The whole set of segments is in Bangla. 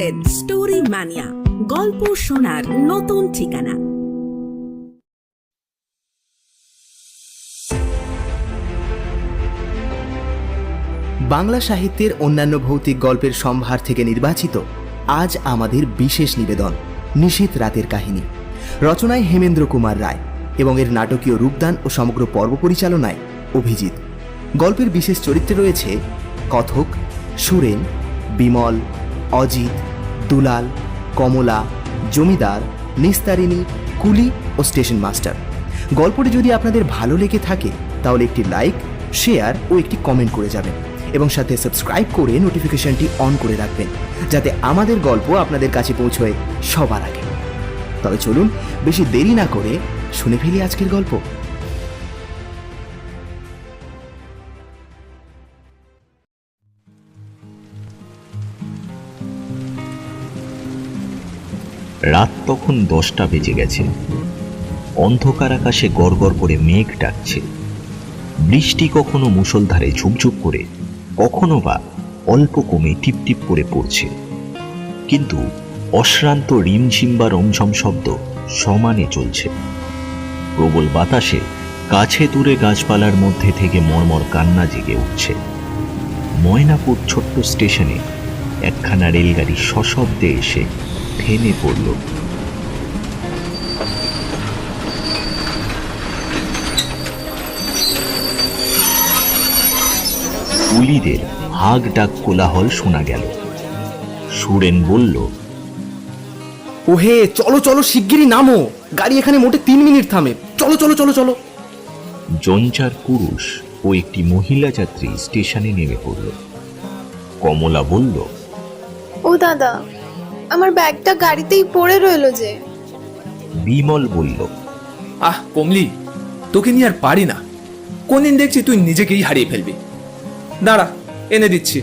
শুনছেন স্টোরি ম্যানিয়া গল্প শোনার নতুন ঠিকানা। বাংলা সাহিত্যের অন্যান্য ভৌতিক গল্পের সম্ভার থেকে নির্বাচিত আজ আমাদের বিশেষ নিবেদন নিশীত রাতের কাহিনী। রচনায় হেমেন্দ্র কুমার রায় এবং এর নাটকীয় রূপদান ও সমগ্র পর্ব পরিচালনায় অভিজিৎ। গল্পের বিশেষ চরিত্রে রয়েছে কথক, সুরেন, বিমল, অজিত দুলাল, কমলা, জমিদার, নিস্তারিণী, কুলি ও স্টেশন মাস্টার। গল্পটি যদি আপনাদের ভালো লেগে থাকে, তাহলে একটি লাইক, শেয়ার ও একটি কমেন্ট করে যাবেন এবং সাথে সাবস্ক্রাইব করে নোটিফিকেশনটি অন করে রাখবেন, যাতে আমাদের গল্প আপনাদের কাছে পৌঁছয় সবার আগে। তবে চলুন, বেশি দেরি না করে শুনে ফেলি আজকের গল্প। রাত তখন দশটা বেজে গেছে। অন্ধকার আকাশে গড়গড় করে মেঘ ডাকছে। বৃষ্টি কখনো মুষলধারে ঝুপঝুপ করে, কখনো বা অল্প কমে টিপটিপ করে পড়ছে। কিন্তু অশ্রান্ত রিমঝিম বা রমঝম শব্দ সমানে চলছে। প্রবল বাতাসে কাছে দূরে গাছপালার মধ্যে থেকে মর্মর কান্না জেগে উঠছে। ময়নাপুর ছোট্ট স্টেশনে একখানা রেলগাড়ি সশব্দে এসে থেমে পড়ল। কুলিদের হাগ ডাক কোলাহল শোনা গেল। সুরেন বলল ওহে চলো চলো শিগগিরই নামো। গাড়ি এখানে মোটে তিন মিনিট থামে। চলো চলো চলো চলো। জঞ্চার পুরুষ ও একটি মহিলা যাত্রী স্টেশনে নেমে পড়ল। কমলা বলল ও দাদা আমার ব্যাগটা গাড়িতেই পড়ে রইল যে। বিমল বলল আহ কমলি তোকে নিয়ে আর পারি না। কোনদিন দেখছি তুই নিজেকেই হারিয়ে ফেলবি। দাঁড়া এনে দিচ্ছি।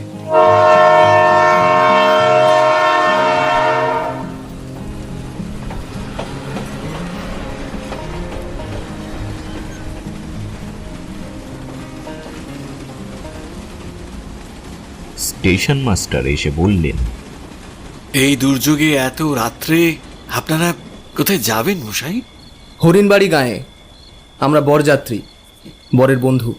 স্টেশন মাস্টার এসে বললেন এই দুর্যোগে এত রাত্রে আপনারা কোথায় যাবেন মশাই? হরিণবাড়ি গায়ে। আমরা বরযাত্রী বরের বন্ধু।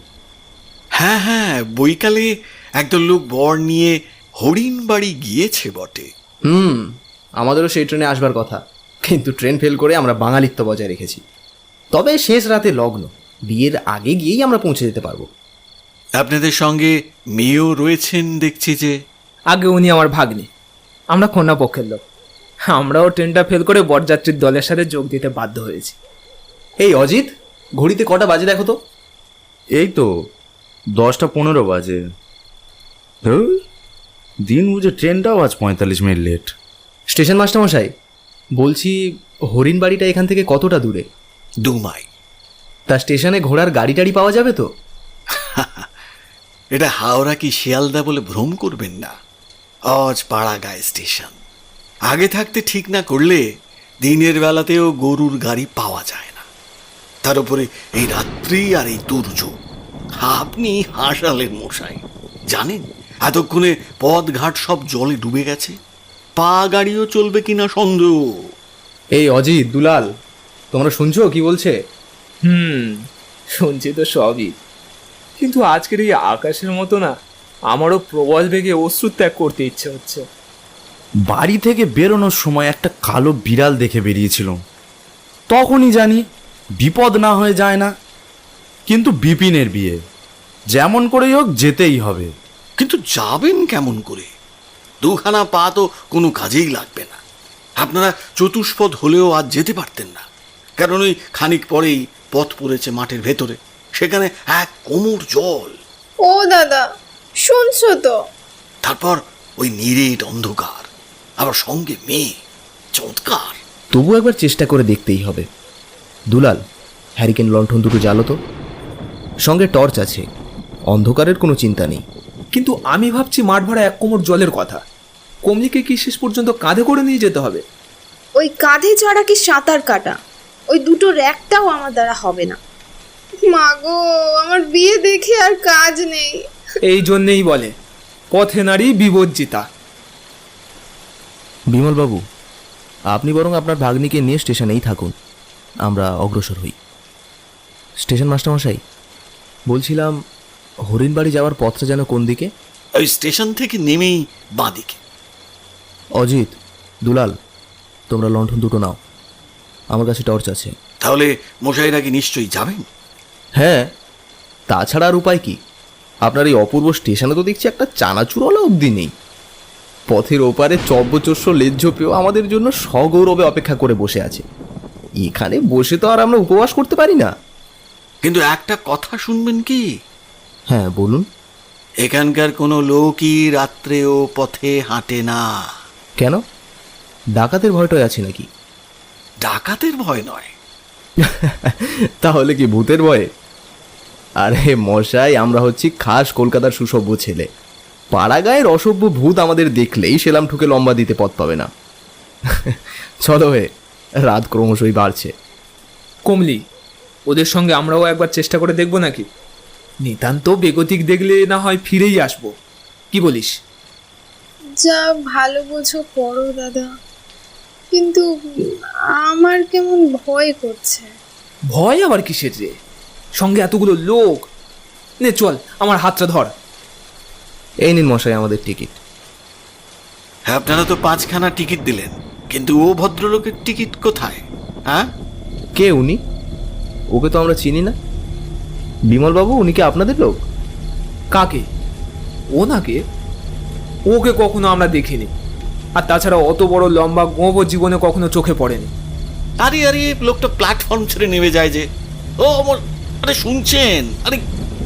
হ্যাঁ হ্যাঁ বৈকালে একদল লোক বর নিয়ে হরিণ বাড়ি গিয়েছে বটে। হুম আমাদেরও সেই ট্রেনে আসবার কথা। কিন্তু ট্রেন ফেল করে আমরা বাঙালিত্ব বজায় রেখেছি। তবে শেষ রাতে লগ্ন বিয়ের আগে গিয়েই আমরা পৌঁছে যেতে পারব। আপনাদের সঙ্গে মেয়েও রয়েছেন দেখছি যে। আগে উনি আমার ভাগ্নি। আমরা কন্যা পক্ষের লোক। আমরাও ট্রেনটা ফেল করে বরযাত্রীর দলের সাথে যোগ দিতে বাধ্য হয়েছি। এই অজিত ঘড়িতে কটা বাজে দেখো তো? এই তো দশটা পনেরো বাজে। ধুর, দিন বুঝে ট্রেনটাও আজ পঁয়তাল্লিশ মিনিট লেট স্টেশন মাস্টার মশাই বলছি হরিণবাড়িটা এখান থেকে কতটা দূরে? দু মাইল। তা স্টেশনে ঘোড়ার গাড়ি টাড়ি পাওয়া যাবে তো? এটা হাওড়া কি শিয়ালদা বলে ভ্রম করবেন না? আজ পাড়াগায় স্টেশন। আগে থাকতে ঠিক না করলে দিনের বেলাতেও গরুর গাড়ি পাওয়া যায় না। তার উপরে এই রাত্রি আর এই দুর্যোগ আপনি হাসালেন মশাই। জানেন এতক্ষণে পথ ঘাট সব জলে ডুবে গেছে। পা গাড়িও চলবে কিনা সন্দেহ? এই অজিত দুলাল তোমরা শুনছো কি বলছে? হুম শুনছি তো সবই। কিন্তু আজকের এই আকাশের মতো না আমারও প্রবল বেগে অশ্রু ত্যাগ করতে ইচ্ছে হচ্ছে। বাড়ি থেকে বেরোনোর সময় একটা কালো বিড়াল দেখে বেরিয়েছিল। তখনই জানি বিপদ না হয়ে যায় না কিন্তু বিপিনের বিয়ে। যেমন করেই হোক যেতেই হবে। কিন্তু যাবেন কেমন করে? দুখানা পা তো কোনো কাজেই লাগবে না। আপনারা চতুষ্পদ হলেও আজ যেতে পারতেন না। কারণ ওই খানিক পরেই পথ পড়েছে মাঠের ভেতরে। সেখানে এক কোমর জল। ও দাদা শুনছো তো। তারপর ওই নিরেট অন্ধকার আবার সঙ্গে মেয়ে চমৎকার। তবু একবার চেষ্টা করে দেখতেই হবে। দুলাল হ্যারিকেন লণ্ঠন দুটো জ্বালো তো? সঙ্গে টর্চ আছে অন্ধকারের কোনো চিন্তা নেই। কিন্তু আমি ভাবছি মাঠ ভরা এক কোমর জলের কথা। কমলিকে কি শেষ পর্যন্ত কাঁধে করে নিয়ে যেতে হবে? ওই কাঁধে চড়া কি সাঁতার কাটা? ওই দুটোর একটাও আমার দ্বারা হবে না। মাগো আমার বিয়ে দেখে আর কাজ নেই। এই জন্যেই বলে পথে নারী বিবজ্জিতা বিমলবাবু আপনি বরং আপনার ভাগ্নিকে নিয়ে স্টেশনেই থাকুন আমরা অগ্রসর হই। স্টেশন মাস্টারমশাই বলছিলাম হরিণবাড়ি যাওয়ার পথটা যেন কোন দিকে? ওই স্টেশন থেকে নেমেই বাঁদিকে অজিত দুলাল তোমরা লণ্ঠন দুটো নাও। আমার কাছে টর্চ আছে। তাহলে মশাইরা কি নিশ্চয়ই যাবেন? হ্যাঁ তাছাড়া আর উপায় কি? আপনার এই অপূর্ব স্টেশনে তো দেখছি একটা চানাচুরওয়ালা অবধি নেই। পথের ওপারে চব্বচস্য লেজ্জ পেয়েও আমাদের জন্য সগৌরবে অপেক্ষা করে বসে আছে। এখানে বসে তো আর আমরা উপবাস করতে পারি না। কিন্তু একটা কথা শুনবেন কি? হ্যাঁ বলুন। এখানকার কোনো লোকই রাত্রেও পথে হাঁটে না। কেন? ডাকাতের ভয়টাই আছে নাকি? ডাকাতের ভয় নয়। তাহলে কি ভূতের ভয়ে? আরে মশাই আমরা হচ্ছি খাস কলকাতার সুসভ্য ছেলে। পাড়াগায়ের অসভ্য ভূত আমাদের দেখলেই সেলাম ঠুকে লম্বা দিতে পথ পাবে না। চলো হে রাত ক্রমশই বাড়ছে। কমলি ওদের সঙ্গে আমরাও একবার চেষ্টা করে দেখব নাকি? নিতান্ত বেগতিক দেখলে না হয় ফিরেই আসব। কি বলিস? যা ভালো বোঝো করো দাদা। কিন্তু আমার কেমন ভয় করছে। ভয় আবার কিসের রে? সঙ্গে এতগুলো লোক। নে চল আমার হাতটা ধর। এই নিন মশাই আমাদের টিকিট। হ্যাঁ আপনারা তো পাঁচখানা টিকিট দিলেন কিন্তু ও ভদ্রলোকের টিকিট কোথায় হ্যাঁ? কে উনি? ওকে তো আমরা চিনি না। বিমলবাবু উনি কি আপনাদের লোক? কাকে? ও নাকে ওকে কখনো আমরা দেখিনি। আর তাছাড়া অত বড় লম্বা গোবর জীবনে কখনো চোখে পড়েনি। আরে আরে লোকটা প্ল্যাটফর্ম ছেড়ে নেমে যায় যে। ও আমার আরে শুনছেন? আরে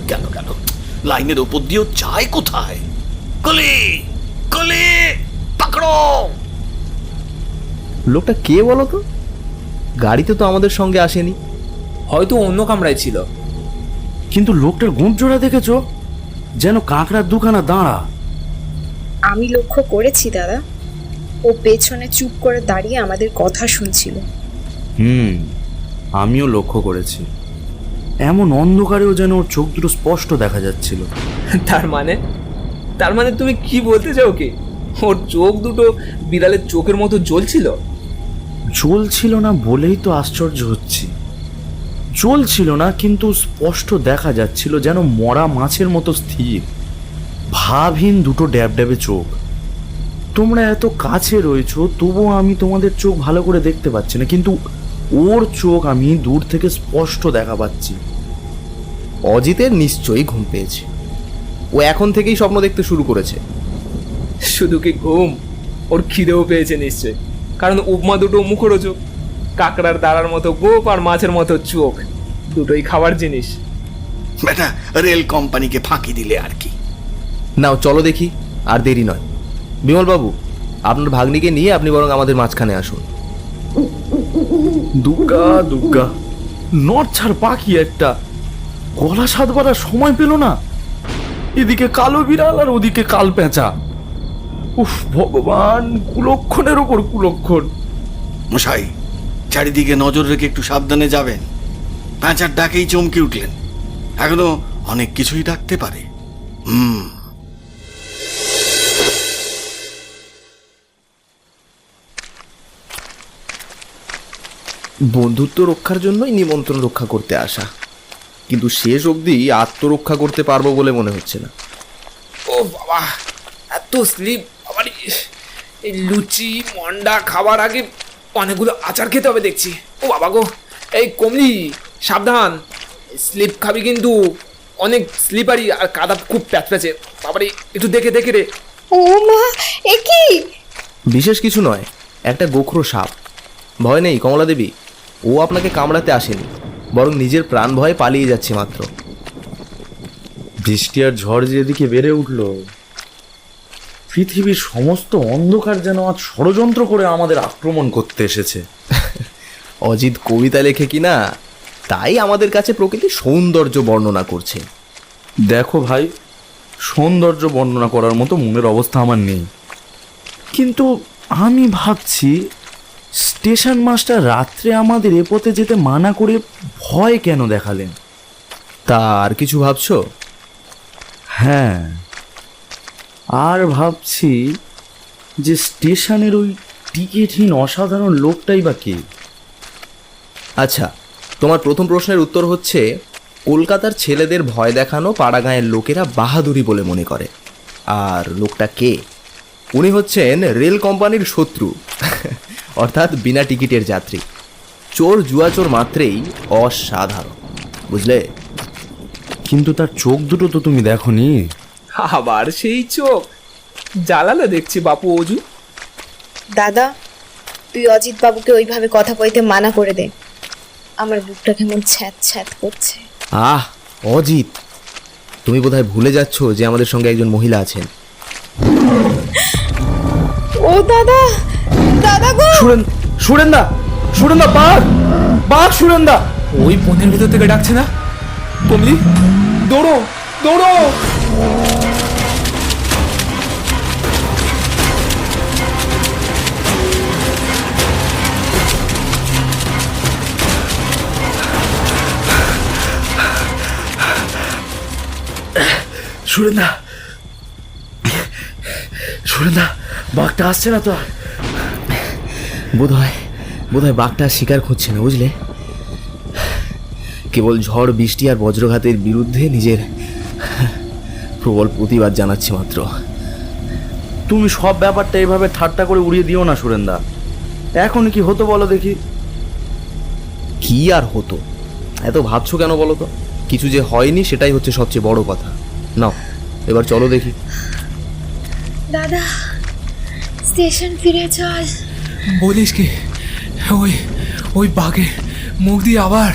কেন কেন? লাইনের ওপর দিয়েও যায় কোথায়? কলি কলি পাকড়ো! লোকটা কে বলো তো? গাড়িতে তো আমাদের সঙ্গে আসেনি। হয়তো অন্য কামরায় ছিল। কিন্তু লোকটার গুঁত জোড়া দেখেছ? যেন কাঁকড়ার দুখানা দাঁড়া। আমি লক্ষ্য করেছি দাদা। ও পেছনে চুপ করে দাঁড়িয়ে আমাদের কথা শুনছিল। হুম আমিও লক্ষ্য করেছি। এমন অন্ধকারেও যেন ওর চোখ দুটো স্পষ্ট দেখা যাচ্ছিল। তার মানে? তার মানে তুমি কি বলতে চাও কি ওর চোখ দুটো বিড়ালের চোখের মতো জ্বলছিল? জ্বলছিল না বলেই তো আশ্চর্য হচ্ছি। জ্বলছিল না কিন্তু স্পষ্ট দেখা যাচ্ছিল যেন মরা মাছের মতো স্থির। ভাবহীন দুটো ড্যাব ড্যাবে চোখ। তোমরা এত কাছে রয়েছো তবুও আমি তোমাদের চোখ ভালো করে দেখতে পাচ্ছি না কিন্তু ওর চোখ আমি দূর থেকে স্পষ্ট দেখা পাচ্ছি। অজিতের নিশ্চয়ই ঘুম পেয়েছে। ও এখন থেকেই স্বপ্ন দেখতে শুরু করেছে। শুধু কি ঘুম? ওর খিদেও পেয়েছে নিশ্চয় কারণ উপমা দুটো মুখরোচক। কাকড়ার দাঁড়ার মতো গোপ আর মাছের মতো চোখ। দুটোই খাবার জিনিস। বেটা রেল কোম্পানিকে ফাঁকি দিলে আর কি? নাও চলো দেখি আর দেরি নয়। বিমলবাবু আপনার ভাগ্নিকে নিয়ে আপনি বরং আমাদের মাঝখানে আসুন। দুর্গা দুর্গা নড়ছাড় পাখি একটা। গলা সাত বাড়ার সময় পেল না। এদিকে কালো বিড়াল আর ওদিকে কাল পেঁচা। উফ, ভগবান, কুলক্ষণের ওপর কুলক্ষণ। মশাই, চারিদিকে নজর রেখে একটু সাবধানে যাবেন। প্যাঁচার ডাকেই চমকে উঠলেন। এখনও অনেক কিছুই ডাকতে পারে। হুম। বন্ধুত্ব রক্ষার জন্যই নিমন্ত্রণ রক্ষা করতে আসা। কিন্তু শেষ অবধি আত্মরক্ষা করতে পারব বলে মনে হচ্ছে না। ও বাবা এত স্লিপ আবার এই লুচি মন্ডা খাবার আগে অনেকগুলো আচার খেতে হবে দেখছি। ও বাবা গো এই কমলি সাবধান। স্লিপ খাবি কিন্তু অনেক স্লিপারি আর কাদা খুব প্যাচপ্যাচে। বাবারে একটু দেখে দেখে রে। ও মা এ কি? বিশেষ কিছু নয় একটা গোখরো সাপ। ভয় নেই কমলা দেবী ও আপনাকে কামড়াতে আসেনি বরং নিজের প্রাণ ভয়ে পালিয়ে যাচ্ছে মাত্র। বৃষ্টি আর ঝড় যেদিকে বেড়ে উঠল পৃথিবীর সমস্ত অন্ধকার যেন আজ ষড়যন্ত্র করে আমাদের আক্রমণ করতে এসেছে। অজিত কবিতা লেখে কি না তাই আমাদের কাছে প্রকৃতির সৌন্দর্য বর্ণনা করছে। দেখো ভাই সৌন্দর্য বর্ণনা করার মতো মনের অবস্থা আমার নেই। কিন্তু আমি ভাবছি স্টেশন মাস্টার রাত্রে আমাদের এ পথে যেতে মানা করে ভয় কেন দেখালেন? তা আর কিছু ভাবছ? হ্যাঁ। আর ভাবছি যে স্টেশনের ওই টিকিটহীন অসাধারণ লোকটাই বা কে? আচ্ছা তোমার প্রথম প্রশ্নের উত্তর হচ্ছে কলকাতার ছেলেদের ভয় দেখানো পাড়াগাঁয়ের লোকেরা বাহাদুরি বলে মনে করে। আর লোকটা কে? উনি হচ্ছেন রেল কোম্পানির শত্রু অর্থাৎ বিনা টিকিটের যাত্রী। চোর জুয়াচোর মাত্রেই অসাধারণ বুঝলে? কিন্তু তার চোখ দুটো তো তুমি দেখোনি। আবার সেই চোখ। জ্বালালে দেখছি বাপু অজু। দাদা তুই অজিত বাবুকে ওইভাবে কথা কইতে মানা করে দে। আমার বুকটা কেমন ছ্যাত ছ্যাত করছে। আহ অজিত তুমি বোধহয় ভুলে যাচ্ছ যে আমাদের সঙ্গে একজন মহিলা আছেন। ও দাদা দাদা গো! সুরেন সুরেন্দা সুরেন্দা বাঘ! বাঘ সুরেন্দা! ওই বনের ভিতর থেকে ডাকছে না? কমলি দৌড়ো দৌড়ো! সুরেন্দা সুরেন্দা! বাঘটা আসছে না তো? আর। বোধহয় বোধহয় বাঘটা আর শিকার খুঁজছে না বুঝলে? কেবল ঝড় বৃষ্টি আর বজ্রঘাতের বিরুদ্ধে নিজের প্রবল প্রতিবাদ জানাচ্ছে মাত্র। তুমি সব ব্যাপারটা এইভাবে ঠাট্টা করে উড়িয়ে দিও না সুরেন্দা। এখন কি হতো বলো দেখি? কি আর হতো? এত ভাবছ কেন বলো তো? কিছু যে হয়নি সেটাই হচ্ছে সবচেয়ে বড় কথা। নাও এবার চলো দেখি। দাদা স্টেশন ফিরে চল। বলিস কি? ওই ওই বাঘের মুখ দিয়ে আবার?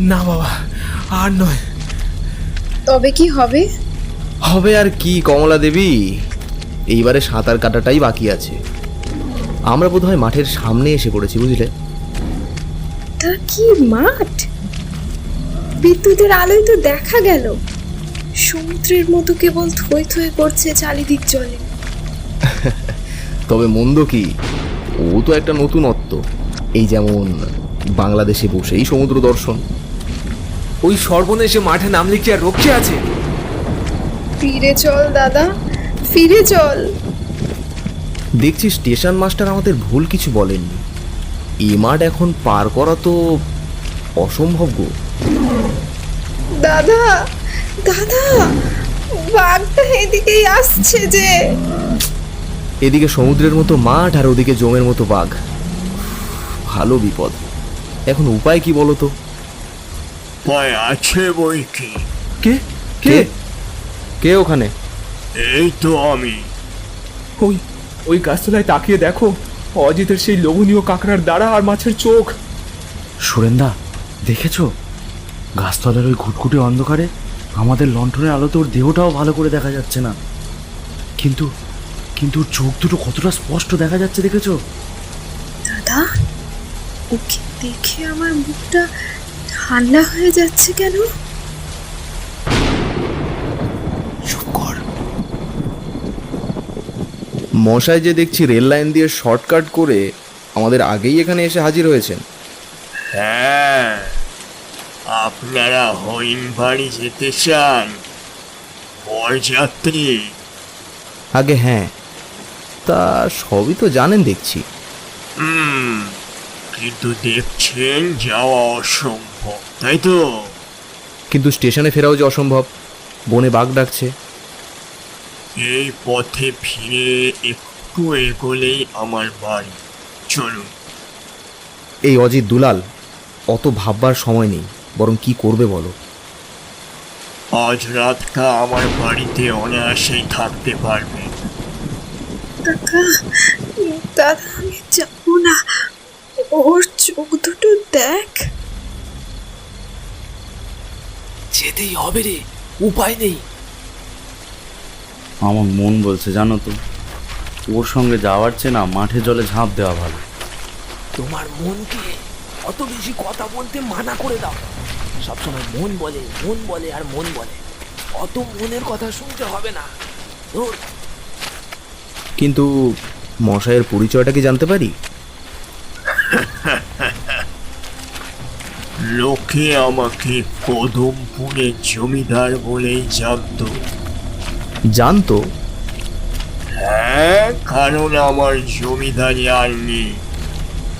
না বাবা আর নয়। তবে কি হবে? হবে আর কি কমলা দেবী? এইবারে সাঁতার কাটাটাই বাকি আছে। আমরা বোধহয় মাঠের সামনে এসে পড়েছি বুঝলে? তা কি মাঠ? বিদ্যুতের আলোয় তো দেখা গেল। সমুদ্রের মতো কেবল থই থই করছে চারিদিক জলে। তবে মন্দ কি? ও তো একটা নতুনত্ব। এই যেমন বাংলাদেশে বসেই সমুদ্র দর্শন। ওই সর্বনেশে মাঠে নামলে কি আর রক্ষে আছে। ফিরে চল দাদা। ফিরে চল। দেখছি স্টেশন মাস্টার আমাদের ভুল কিছু বলেননি। এ মাঠ এখন পার করা তো অসম্ভব গো। দাদা দাদা বাঘটা এদিকেই আসছে যে। এদিকে সমুদ্রের মতো মাঠ আর ওদিকে জমের মতো বাঘ। ভালো বিপদ। এখন উপায় কি বলো তো উপায় আছে বই কি? কে? কে? কে? ওখানে? এই তো আমি। ওই ওই গাছতলায় তাকিয়ে দেখো অজিতের সেই লোভনীয় কাঁকড়ার দাঁড়া আর মাছের চোখ। সুরেন্দা দেখেছ? গাছতলার ওই ঘুটঘুটে অন্ধকারে আমাদের লণ্ঠনের আলোতে ওর দেহটাও ভালো করে দেখা যাচ্ছে না। কিন্তু কিন্তু ওর চোখ দুটো কতটা স্পষ্ট দেখা যাচ্ছে দেখেছ? দাদা ওকে দেখে আমার বুকটা ঠান্ডা হয়ে যাচ্ছে কেন? মশাই যে দেখছি রেল লাইন দিয়ে শর্টকাট করে আমাদের আগেই এখানে এসে হাজির হয়েছেন। হ্যাঁ আপনারা হইন বাড়ি যেতে চান বরযাত্রী। আগে হ্যাঁ তা সবই তো জানেন দেখছি। হুম কিন্তু দেখছেন যাওয়া অসম্ভব তাই তো? কিন্তু স্টেশনে ফেরাও যে অসম্ভব বনে বাঘ ডাকছে। এই পথে ফিরে একটু এগোলেই আমার বাড়ি চলুন। এই অজিত দুলাল অত ভাববার সময় নেই বরং কি করবে বলো? আজ রাতটা আমার বাড়িতে অনায়াসেই থাকতে পারবে। কাকা দাদা আমি যাব না। ওর চোখ দুটো দেখ। যেতেই হবে রে উপায় নেই। আমার মন বলছে জানো তো ওর সঙ্গে যাওয়ার চেয়ে না মাঠে জলে ঝাঁপ দেওয়া ভালো। তোমার মনকে অত বেশি কথা বলতে মানা করে দাও। সবসময় মন বলে মন বলে আর মন বলে। অত মনের কথা শুনতে হবে না। ধুর, কিন্তু মশাইয়ের পরিচয়টা কি জানতে পারি? লোকে আমাকে কদমপুরের জমিদার বলেই জানতো। জানতো? হ্যাঁ কারণ আমার জমিদারি আর নেই।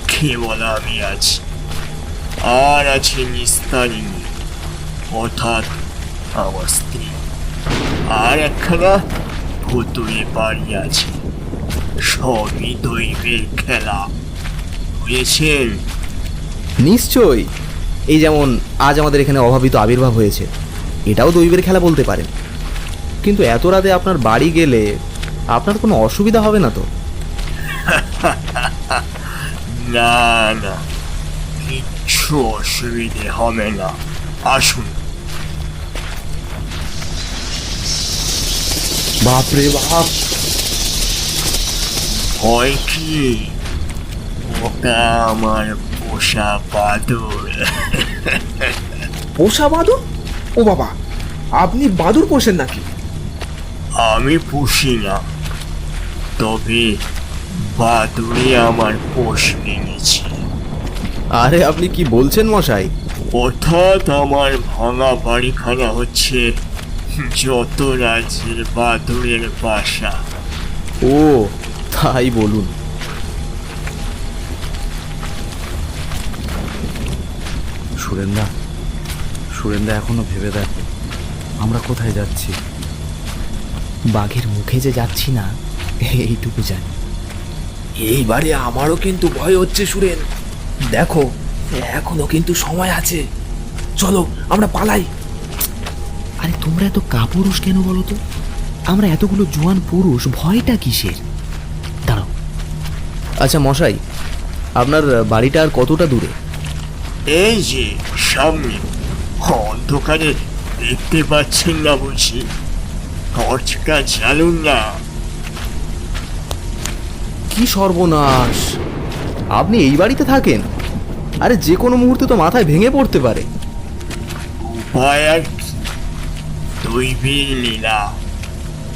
কেবল আমি আছি। আর আছে নিস্তারিণী অর্থাৎ আমার স্ত্রী। আর একখানা ভুতুরে বাড়ি আছে। সবই দৈবের খেলা। বুঝেছেন নিশ্চয়ই। এই যেমন আজ আমাদের এখানে অভাবিত আবির্ভাব হয়েছে এটাও দৈবের খেলা বলতে পারেন। কিন্তু এত রাতে আপনার বাড়ি গেলে আপনার কোনো অসুবিধা হবে না তো? না না। কিচ্ছু অসুবিধে হবে না। আসুন। বাপরে বাপ। হয় কি? ওটা আমার পোষা বাদর। পোষা বাদুর? ও বাবা আপনি বাদুর পোষেন নাকি? আমি পুষি না তবে বাদুড়ে আমার পোষ নিয়েছে আরে আপনি কি বলছেন মশাই? অর্থাৎ আমার ভাঙা বাড়িখানা হচ্ছে যত রাজ্যের বাদুড়ের বাসা। ও তাই বলুন। সুরেন্দা সুরেন্দা এখনও ভেবে দেখো আমরা কোথায় যাচ্ছি? বাঘের মুখে যে যাচ্ছি না এইটুকু জানি। এইবারে আমারও কিন্তু ভয় হচ্ছে সুরেন। দেখো এখনও কিন্তু সময় আছে। চলো আমরা পালাই। আরে তোমরা এত কাপুরুষ কেন বলো তো? আমরা এতগুলো জোয়ান পুরুষ ভয়টা কিসের? আচ্ছা মশাই আপনার বাড়িটা আর কতটা দূরে? এই যে সামনে। অন্ধকারে দেখতে পাচ্ছেন না বুঝি টর্চটা চালুন না। কি সর্বনাশ! আপনি এই বাড়িতে থাকেন? আরে যে কোনো মুহূর্তে তো মাথায় ভেঙে পড়তে পারে। উপায় আর দৈবীর লীলা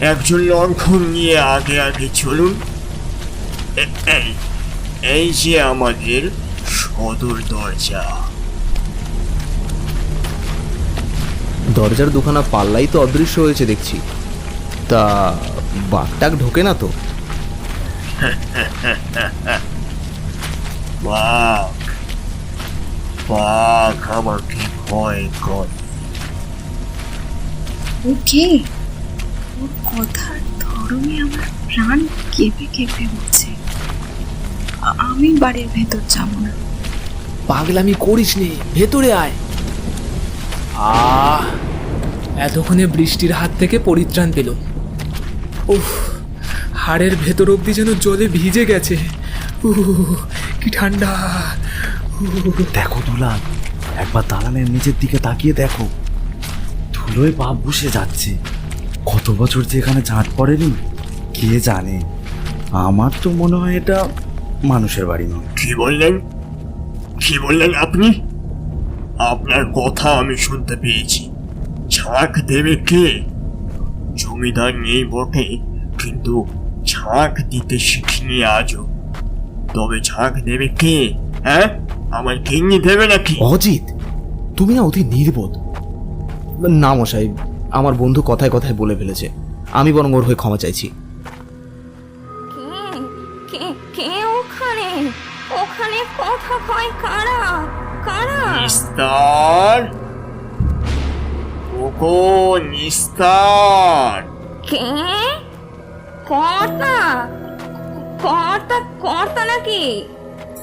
একজন লঙ্ঘন নিয়ে আগে আগে চলুন। এই এই যে আমাদের সদর দরজা। দরজার দুখানা পাল্লাই তো অদৃশ্য হয়েছে দেখছি। তা বাঘটাক ঢোকে না তো? বাঘ বাঘ আমাকে ভয় করে। ওকে ওর কথার ধরনে আমার প্রাণ কেঁপে কেঁপে উঠছে। আমি বাড়ির ভেতর যাব না। পাগলামি করিস নে ভেতরে আয়। আহ এতক্ষণে বৃষ্টির হাত থেকে পরিত্রাণ পেল উফ হাড়ের ভেতর অবধি যেন জলে ভিজে গেছে। উহ কি ঠান্ডা। উহ, দেখো দুলাল একবার দালানের নিচের দিকে তাকিয়ে দেখো। ধুলোয় পা বসে যাচ্ছে। কত বছর যে এখানে ঝাঁট পড়েনি কে জানে? আমার তো মনে হয় এটা মানুষের বাড়ি নয়। কি বললেন? কি বললেন আপনি? আপনার কথা আমি শুনতে পেয়েছি। ঝাঁক দেবে কে? জমিদার নেই বটে কিন্তু ঝাঁক দিতে শিখিনি আজও। তবে ঝাঁক দেবে কে? হ্যাঁ? আমার কিডনি দেবে নাকি? অজিত তুমি না অতি নির্বোধ। না মশাই আমার বন্ধু কথায় কথায় বলে ফেলেছে। আমি বরং ওর হয়ে ক্ষমা চাইছি। কথা কারা? কারা? নিস্তার। ওগো নিস্তার। কে? কর্তা? কর্তা কর্তা নাকি?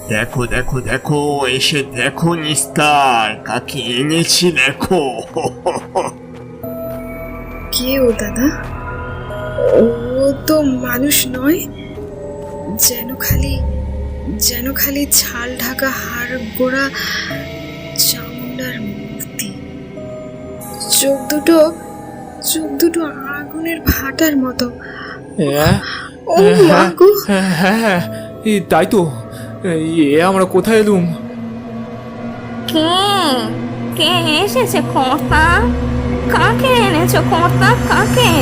দেখো দেখো দেখো এসে দেখো নিস্তার। কাকে এনেছি দেখো। কে ও দাদা? ও তো মানুষ নয় যেন খালি যেন খালি ছাল ঢাকা হাড় গোড়া চামুন্ডার মূর্তি। চোখ দুটো চোখ দুটো আগুনের ভাটার মতো। হ্যাঁ ও মা গো। হ্যাঁ হ্যাঁ হ্যাঁ, এই তাই তো এ আমরা কোথায় এলুম? কে? কে এসেছে কর্তা কাকে এনেছো কর্তা কাকে?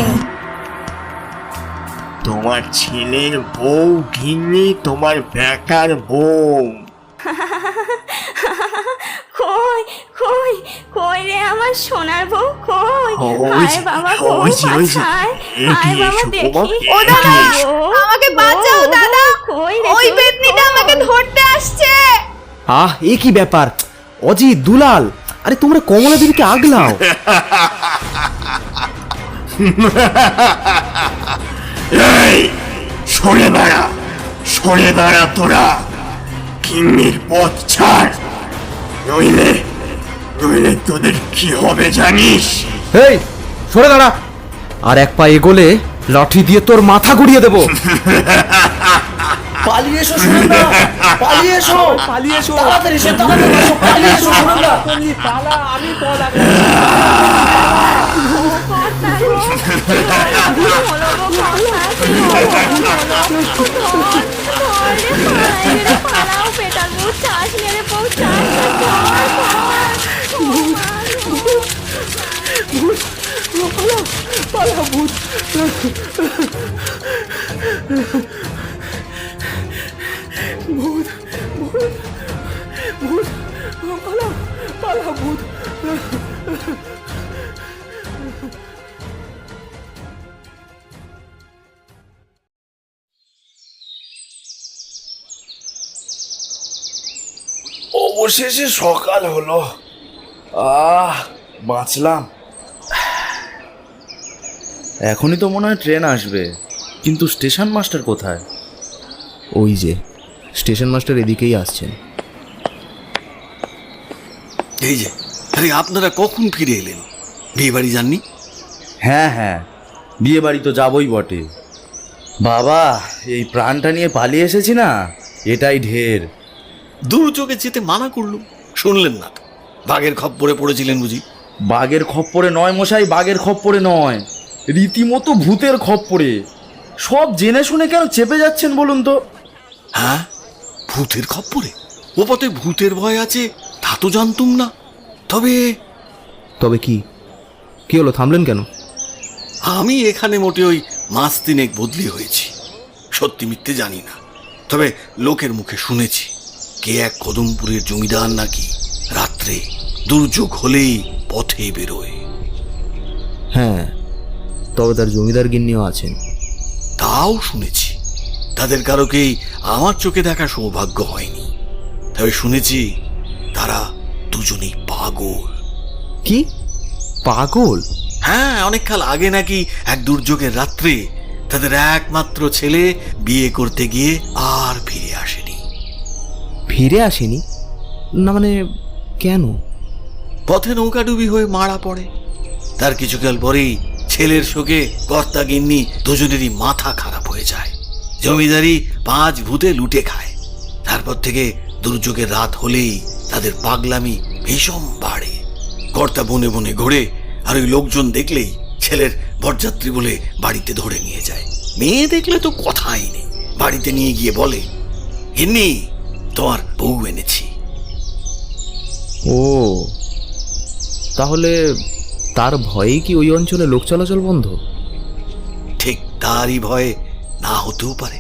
তোমার ছেলের বউ ঘিন্নি তোমার বেকার বউ। কই কই কই কই রে আমার সোনার বউ কই? আয় বাবা এ আয় বাবা দেখি। ও দাদা, আমাকে বাঁচাও দাদা। কই রে ওই? পেতনিটা আমাকে ধরতে আসছে। আহ এ কি ব্যাপার? অজিত দুলাল আরে তোমরা কমলা দেবীকে আগলাও। এই সরে দাঁড়া সরে দাঁড়া তোরা। কিন্নির পথ ছাড়। নইলে নইলে তোদের কি হবে জানিস? এই সরে দাঁড়া। আর এক পা এগোলে লাঠি দিয়ে তোর মাথা গুড়িয়ে দেবো। পালিয়ে এসো সুনন্দা পালিয়ে এসো। পালিয়ে এসো। তাড়াতাড়ি এসো তাড়াতাড়ি এসো পালিয়ে এসো সুনন্দা পালাও পেটার বউ চাষ মেরে বউ চাষ অবশেষে সকাল হলো। আহ বাঁচলাম। এখনই তো মনে হয় ট্রেন আসবে। কিন্তু স্টেশন মাস্টার কোথায়? ওই যে স্টেশন মাস্টার এদিকেই আসছেন। এই যে আরে আপনারা কখন ফিরে এলেন? বিয়ে বাড়ি যাননি? হ্যাঁ হ্যাঁ বিয়ে বাড়ি তো যাবই বটে। বাবা এই প্রাণটা নিয়ে পালিয়ে এসেছি না? এটাই ঢের। দূর চোখে যেতে মানা করল। শুনলেন না। বাঘের খপ্পরে পড়েছিলেন বুঝি? বাঘের খপ্পরে নয় মশাই বাঘের খপ্পরে নয়। রীতিমতো ভূতের খপ্পরে। সব জেনে শুনে কেন চেপে যাচ্ছেন বলুন তো? হ্যাঁ? ভূতের খপ্পরে? ও পথে ভূতের ভয় আছে তা তো জানতুম না। তবে তবে কি? কি হলো থামলেন কেন? আমি এখানে মোটে ওই মাস তিনেক বদলি হয়েছি। সত্যি মিথ্যে জানি না। তবে লোকের মুখে শুনেছি। কে এক কদমপুরের জমিদার নাকি রাত্রে দুর্যোগ হলেই পথে বেরোয়? হ্যাঁ তবে তার জমিদার গিন্নিও আছেন। তাও শুনেছি। তাদের কারোকেই আমার চোখে দেখা সৌভাগ্য হয়নি। তবে শুনেছি তারা দুজনেই পাগল। কি? পাগল? হ্যাঁ অনেক কাল আগে নাকি এক দুর্যোগের রাত্রে তাদের একমাত্র ছেলে বিয়ে করতে গিয়ে আর ফিরে আসেনি ফিরে আসেনি? না মানে কেন? পথে নৌকাডুবি হয়ে মারা পড়ে। তার কিছুকাল পরেই ছেলের শোকে কর্তা গিন্নি দুজনেরই মাথা খারাপ হয়ে যায়। জমিদারি পাঁচ ভূতে লুটে খায়। তারপর থেকে দুর্যোগের রাত হলেই তাদের পাগলামি ভীষণ বাড়ে। কর্তা বনে বনে ঘোরে আর ওই লোকজন দেখলেই ছেলের বরযাত্রী বলে বাড়িতে ধরে নিয়ে যায়। মেয়ে দেখলে তো কথাই নেই। বাড়িতে নিয়ে গিয়ে বলে, গিন্নি তোমার বউ এনেছি। ও তাহলে তার ভয়েই কি ওই অঞ্চলে লোক চলাচল বন্ধ? ঠিক তারই ভয়ে না হতেও পারে।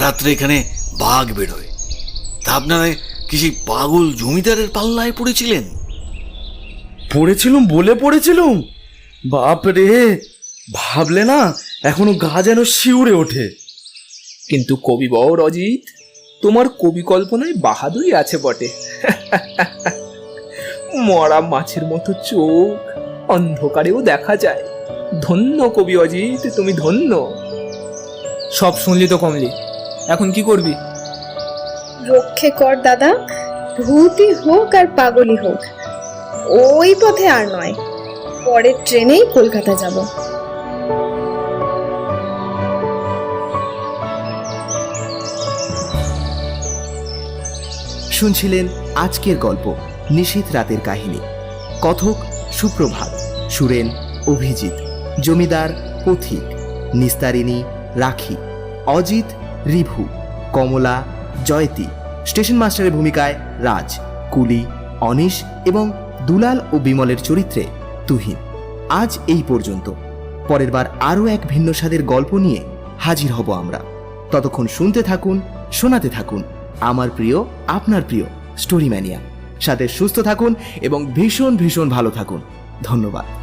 রাত্রে এখানে বাঘ বেরোয়। তা আপনারা কিছু পাগল জমিদারের পাল্লায় পড়েছিলেন? পড়েছিলুম বলে পড়েছিলুম? বাপ রে ভাবলে না এখনও গা যেন শিউরে ওঠে। কিন্তু কবি বর অজিত তোমার কবি কল্পনায় বাহাদুরি আছে বটে। মরা মাছের মতো চোখ অন্ধকারেও দেখা যায়। ধন্য কবি অজিত তুমি ধন্য। সব শুনলি তো কমলি। এখন কি করবি? রক্ষে কর দাদা ভূতই হোক আর পাগলই হোক। ওই পথে আর নয় পরের ট্রেনেই কলকাতা যাব। শুনছিলেন আজকের গল্প, নিশীথ রাতের কাহিনী। কথক সুপ্রভাত, সুরেন অভিজিৎ, জমিদার পথিক, নিস্তারিণী রাখি, অজিত রিভু, কমলা জয়তী, স্টেশন মাস্টারের ভূমিকায় রাজ, কুলি, অনিশ এবং দুলাল ও বিমলের চরিত্রে তুহিন। আজ এই পর্যন্ত। পরের বার আরও এক ভিন্ন স্বাদের গল্প নিয়ে হাজির হব আমরা। ততক্ষণ শুনতে থাকুন, শোনাতে থাকুন আমার প্রিয়, আপনার প্রিয়, স্টোরি ম্যানিয়া। সাথে সুস্থ থাকুন এবং ভীষণ ভীষণ ভালো থাকুন। ধন্যবাদ।